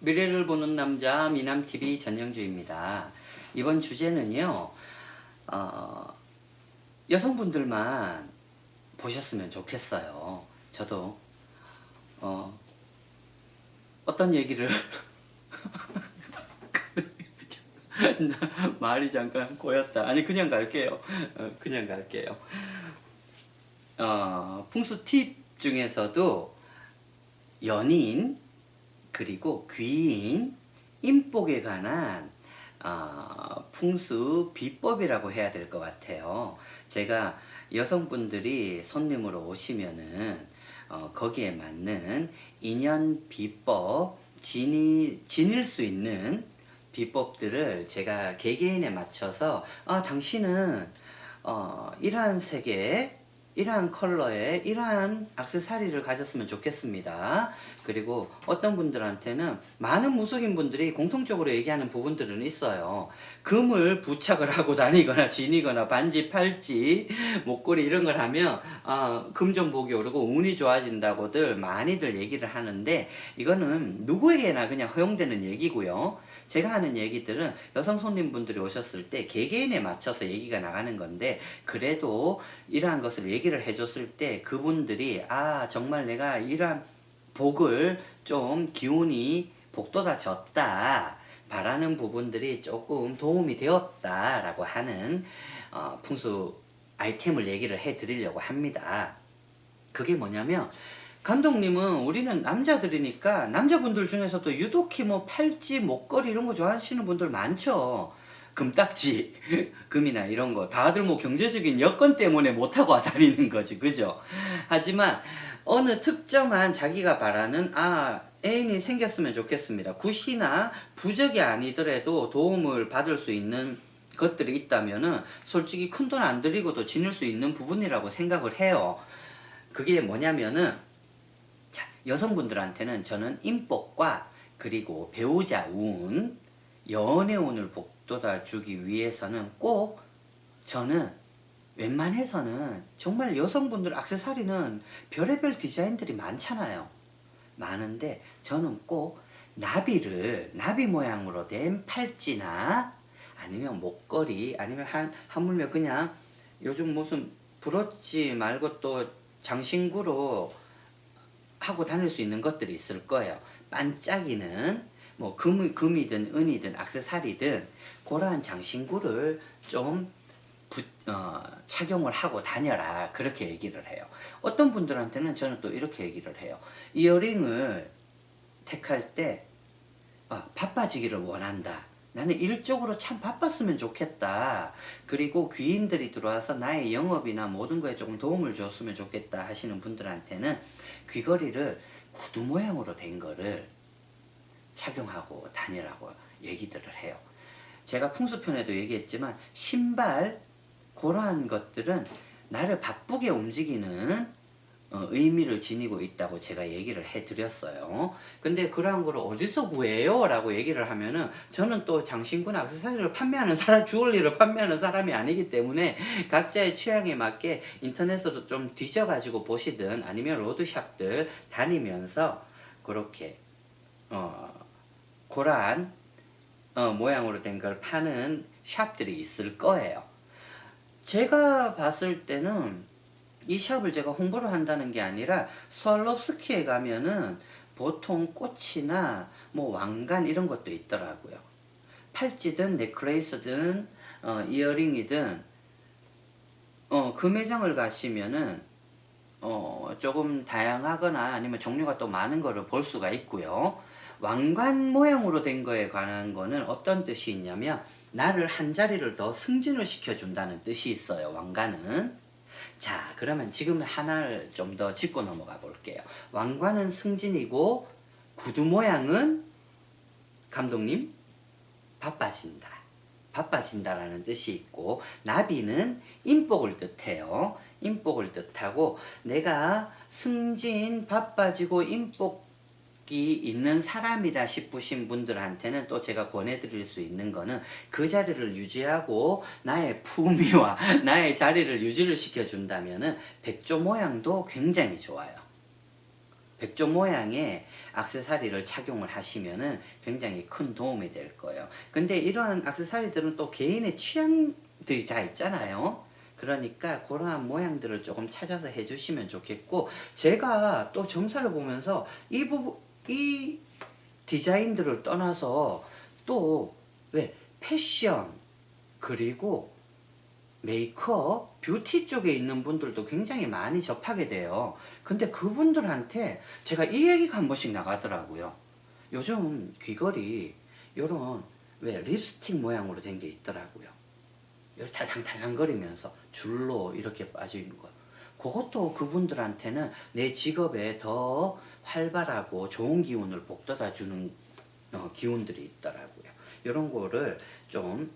미래를 보는 남자 미남TV 전영주입니다. 이번 주제는요, 어, 여성분들만 보셨으면 좋겠어요. 저도, 어, 어떤 얘기를, 말이 잠깐 꼬였다. 아니, 그냥 갈게요. 어, 그냥 갈게요. 어, 풍수 팁 중에서도 연인, 그리고 귀인, 인복에 관한 어, 풍수 비법이라고 해야 될 것 같아요. 제가 여성분들이 손님으로 오시면은 어, 거기에 맞는 인연 비법, 지니, 지닐 수 있는 비법들을 제가 개개인에 맞춰서 아 당신은 어, 이러한 색의 이러한 컬러의 이러한 악세사리를 가졌으면 좋겠습니다. 그리고 어떤 분들한테는 많은 무속인 분들이 공통적으로 얘기하는 부분들은 있어요. 금을 부착을 하고 다니거나 지니거나 반지, 팔찌, 목걸이 이런 걸 하면 어, 금전복이 오르고 운이 좋아진다고들 많이들 얘기를 하는데 이거는 누구에게나 그냥 허용되는 얘기고요. 제가 하는 얘기들은 여성 손님분들이 오셨을 때 개개인에 맞춰서 얘기가 나가는 건데 그래도 이러한 것을 얘기 를 해줬을 때 그분들이 아 정말 내가 이러한 복을 좀 기운이 복돋아졌다 바라는 부분들이 조금 도움이 되었다라고 하는 어, 풍수 아이템을 얘기를 해 드리려고 합니다. 그게 뭐냐면 감독님은 우리는 남자들이니까 남자분들 중에서도 유독히 뭐 팔찌, 목걸이 이런 거 좋아하시는 분들 많죠. 금딱지, 금이나 이런 거 다들 뭐 경제적인 여건 때문에 못 하고 다니는 거지, 그죠? 하지만 어느 특정한 자기가 바라는 아 애인이 생겼으면 좋겠습니다. 굿이나 부적이 아니더라도 도움을 받을 수 있는 것들이 있다면은 솔직히 큰 돈 안 들이고도 지닐 수 있는 부분이라고 생각을 해요. 그게 뭐냐면은 자, 여성분들한테는 저는 인복과 그리고 배우자 운, 연애 운을 복 돋아 주기 위해서는 꼭 저는 웬만해서는 정말 여성분들 악세사리는 별의별 디자인들이 많잖아요. 많은데 저는 꼭 나비를 나비 모양으로 된 팔찌나 아니면 목걸이 아니면 한 하물며 그냥 요즘 무슨 브로치 말고 또 장신구로 하고 다닐 수 있는 것들이 있을 거예요. 반짝이는 뭐 금, 금이든 은이든 악세사리든 그러한 장신구를 좀 부, 어, 착용을 하고 다녀라 그렇게 얘기를 해요. 어떤 분들한테는 저는 또 이렇게 얘기를 해요. 이어링을 택할 때 아, 바빠지기를 원한다. 나는 일적으로 참 바빴으면 좋겠다. 그리고 귀인들이 들어와서 나의 영업이나 모든 거에 조금 도움을 줬으면 좋겠다 하시는 분들한테는 귀걸이를 구두 모양으로 된 거를 착용하고 다니라고 얘기들을 해요. 제가 풍수편에도 얘기했지만 신발 그러한 것들은 나를 바쁘게 움직이는 어, 의미를 지니고 있다고 제가 얘기를 해드렸어요. 근데 그러한 걸 어디서 구해요? 라고 얘기를 하면은 저는 또 장신구나 악세사리를 판매하는 사람, 주얼리를 판매하는 사람이 아니기 때문에 각자의 취향에 맞게 인터넷으로 좀 뒤져가지고 보시든 아니면 로드샵들 다니면서 그렇게 어, 고란 어, 모양으로 된 걸 파는 샵들이 있을 거예요. 제가 봤을 때는 이 샵을 제가 홍보를 한다는 게 아니라 스왈롭스키에 가면은 보통 꽃이나 뭐 왕관 이런 것도 있더라고요. 팔찌든 넥클레이스든 어, 이어링이든 어, 그 매장을 가시면은 어, 조금 다양하거나 아니면 종류가 또 많은 거를 볼 수가 있고요. 왕관 모양으로 된 거에 관한 거는 어떤 뜻이 있냐면 나를 한 자리를 더 승진을 시켜준다는 뜻이 있어요. 왕관은. 자, 그러면 지금 하나를 좀 더 짚고 넘어가 볼게요. 왕관은 승진이고 구두 모양은 감독님 바빠진다. 바빠진다라는 뜻이 있고 나비는 인복을 뜻해요. 인복을 뜻하고 내가 승진 바빠지고 인복이 있는 사람이다 싶으신 분들한테는 또 제가 권해드릴 수 있는 거는 그 자리를 유지하고 나의 품위와 나의 자리를 유지를 시켜준다면은 백조 모양도 굉장히 좋아요. 백조 모양의 악세사리를 착용을 하시면은 굉장히 큰 도움이 될 거예요. 근데 이러한 악세사리들은 또 개인의 취향들이 다 있잖아요. 그러니까 그러한 모양들을 조금 찾아서 해주시면 좋겠고 제가 또 점사를 보면서 이 부분 이 디자인들을 떠나서 또 왜 패션 그리고 메이크업, 뷰티 쪽에 있는 분들도 굉장히 많이 접하게 돼요. 근데 그분들한테 제가 이 얘기가 한 번씩 나가더라고요. 요즘 귀걸이 요런 왜 립스틱 모양으로 된 게 있더라고요. 이렇게 탈랑탈랑거리면서 줄로 이렇게 빠져 있는 거. 그것도 그분들한테는 내 직업에 더 활발하고 좋은 기운을 복돋아 주는 어, 기운들이 있더라고요. 이런 거를 좀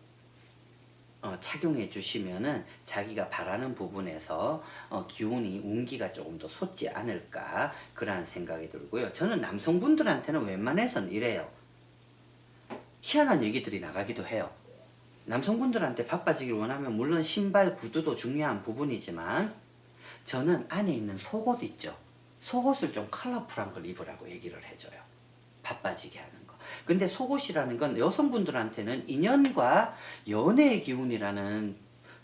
어, 착용해 주시면은 자기가 바라는 부분에서 어, 기운이 운기가 조금 더 솟지 않을까 그러한 생각이 들고요. 저는 남성분들한테는 웬만해선 이래요. 희한한 얘기들이 나가기도 해요. 남성분들한테 바빠지길 원하면 물론 신발 구두도 중요한 부분이지만 저는 안에 있는 속옷 있죠. 속옷을 좀 컬러풀한 걸 입으라고 얘기를 해줘요. 바빠지게 하는 거. 근데 속옷이라는 건 여성분들한테는 인연과 연애의 기운이라는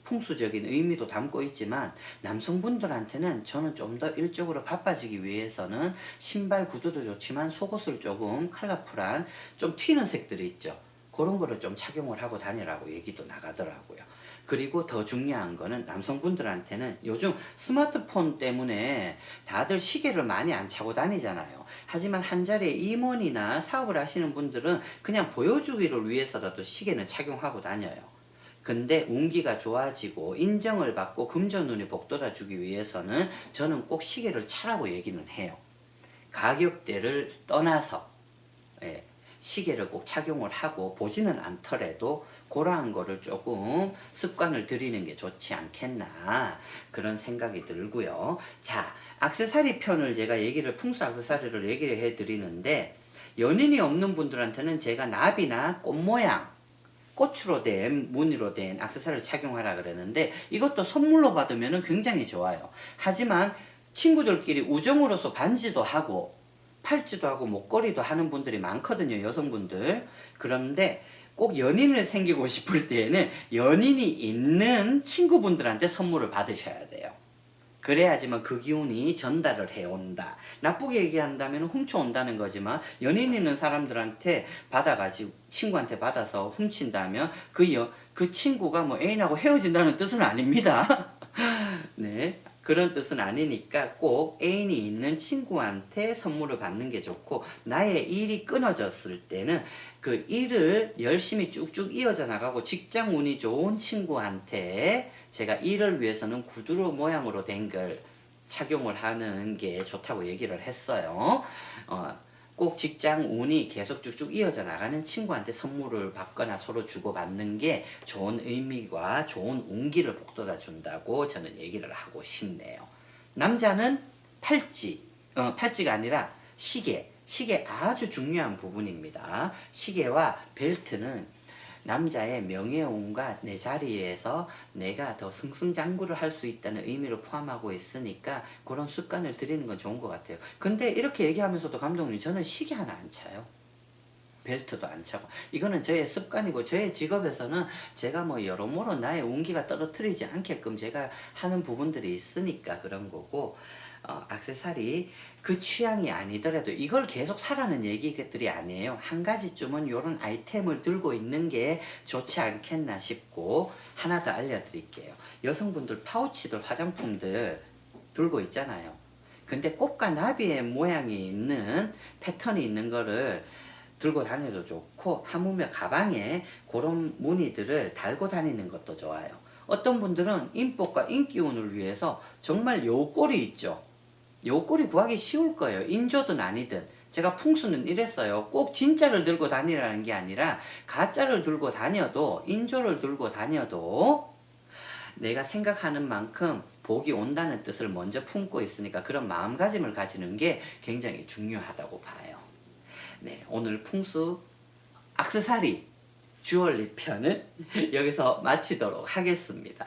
풍수적인 의미도 담고 있지만 남성분들한테는 저는 좀 더 일적으로 바빠지기 위해서는 신발 구두도 좋지만 속옷을 조금 컬러풀한 좀 튀는 색들이 있죠. 그런 거를 좀 착용을 하고 다니라고 얘기도 나가더라고요. 그리고 더 중요한 거는 남성분들한테는 요즘 스마트폰 때문에 다들 시계를 많이 안 차고 다니잖아요. 하지만 한 자리에 임원이나 사업을 하시는 분들은 그냥 보여주기를 위해서라도 시계는 착용하고 다녀요. 근데 운기가 좋아지고 인정을 받고 금전운이 복돋아 주기 위해서는 저는 꼭 시계를 차라고 얘기는 해요. 가격대를 떠나서 예, 시계를 꼭 착용을 하고 보지는 않더라도 그러한 거를 조금 습관을 들이는 게 좋지 않겠나 그런 생각이 들고요. 자, 악세사리 편을 제가 얘기를 풍수 악세사리를 얘기를 해 드리는데 연인이 없는 분들한테는 제가 나비나 꽃 모양 꽃으로 된 무늬로 된 악세사리를 착용하라 그러는데 이것도 선물로 받으면 굉장히 좋아요. 하지만 친구들끼리 우정으로서 반지도 하고 팔찌도 하고 목걸이도 하는 분들이 많거든요. 여성분들. 그런데 꼭 연인을 생기고 싶을 때에는 연인이 있는 친구분들한테 선물을 받으셔야 돼요. 그래야지만 그 기운이 전달을 해온다. 나쁘게 얘기한다면 훔쳐온다는 거지만 연인 있는 사람들한테 받아가지고 친구한테 받아서 훔친다면 그, 여, 그 친구가 뭐 애인하고 헤어진다는 뜻은 아닙니다. 네. 그런 뜻은 아니니까 꼭 애인이 있는 친구한테 선물을 받는 게 좋고 나의 일이 끊어졌을 때는 그 일을 열심히 쭉쭉 이어져 나가고 직장 운이 좋은 친구한테 제가 일을 위해서는 구두로 모양으로 된 걸 착용을 하는 게 좋다고 얘기를 했어요. 어, 꼭 직장 운이 계속 쭉쭉 이어져 나가는 친구한테 선물을 받거나 서로 주고받는 게 좋은 의미와 좋은 운기를 복돋아 준다고 저는 얘기를 하고 싶네요. 남자는 팔찌, 어, 팔찌가 아니라 시계, 시계 아주 중요한 부분입니다. 시계와 벨트는 남자의 명예운과 내 자리에서 내가 더 승승장구를 할 수 있다는 의미를 포함하고 있으니까 그런 습관을 들이는 건 좋은 것 같아요. 근데 이렇게 얘기하면서도 감독님 저는 시계 하나 안 차요. 벨트도 안 차고 이거는 저의 습관이고 저의 직업에서는 제가 뭐 여러모로 나의 운기가 떨어뜨리지 않게끔 제가 하는 부분들이 있으니까 그런 거고 어, 악세사리 그 취향이 아니더라도 이걸 계속 사라는 얘기들이 아니에요. 한 가지쯤은 이런 아이템을 들고 있는 게 좋지 않겠나 싶고 하나 더 알려드릴게요. 여성분들 파우치들 화장품들 들고 있잖아요. 근데 꽃과 나비의 모양이 있는 패턴이 있는 거를 들고 다녀도 좋고 하물며 가방에 그런 무늬들을 달고 다니는 것도 좋아요. 어떤 분들은 인복과 인기운을 위해서 정말 요 꼴이 있죠. 요꼴이 구하기 쉬울 거예요. 인조든 아니든. 제가 풍수는 이랬어요. 꼭 진짜를 들고 다니라는 게 아니라 가짜를 들고 다녀도 인조를 들고 다녀도 내가 생각하는 만큼 복이 온다는 뜻을 먼저 품고 있으니까 그런 마음가짐을 가지는 게 굉장히 중요하다고 봐요. 네, 오늘 풍수 악세사리 주얼리 편은 여기서 마치도록 하겠습니다.